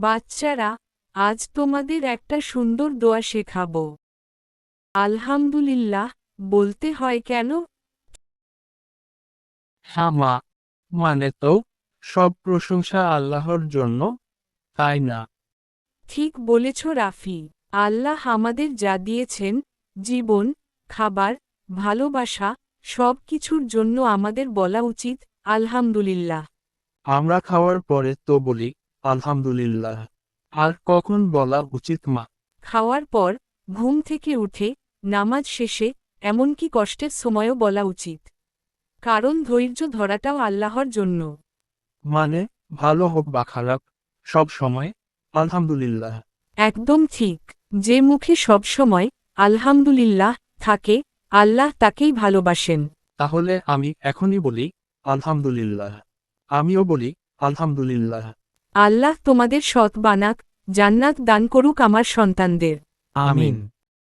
বাচ্চারা আজ তোমাদের একটা সুন্দর দোয়া শেখাব। আলহামদুলিল্লাহ বলতে হয় কেন? হ্যাঁ মা মানে তো সব প্রশংসা আল্লাহর জন্য তাই না? ঠিক বলেছ রাফি আল্লাহ আমাদের যা দিয়েছেন জীবন খাবার ভালোবাসা সব কিছুর জন্য আমাদের বলা উচিত আলহামদুলিল্লাহ। আমরা খাওয়ার পরে তো বলি আলহামদুলিল্লাহ। আর কখন বলা উচিত মা? খাওয়ার পর ঘুম থেকে উঠে নামাজ শেষে এমনকি কষ্টের সময়ও বলা উচিত। কারণ ধৈর্য ধরাটাও আল্লাহর জন্য। মানে ভালো হোক বা খারাপ সব সময় আলহামদুলিল্লাহ। একদম ঠিক। যে মুখে সবসময় আলহামদুলিল্লাহ থাকে আল্লাহ তাকেই ভালোবাসেন। তাহলে আমি এখনই বলি আলহামদুলিল্লাহ। আমিও বলি আলহামদুলিল্লাহ। আল্লাহ তোমাদের সৎ বানাক জান্নাত দান করুক আমার সন্তানদের। আমিন।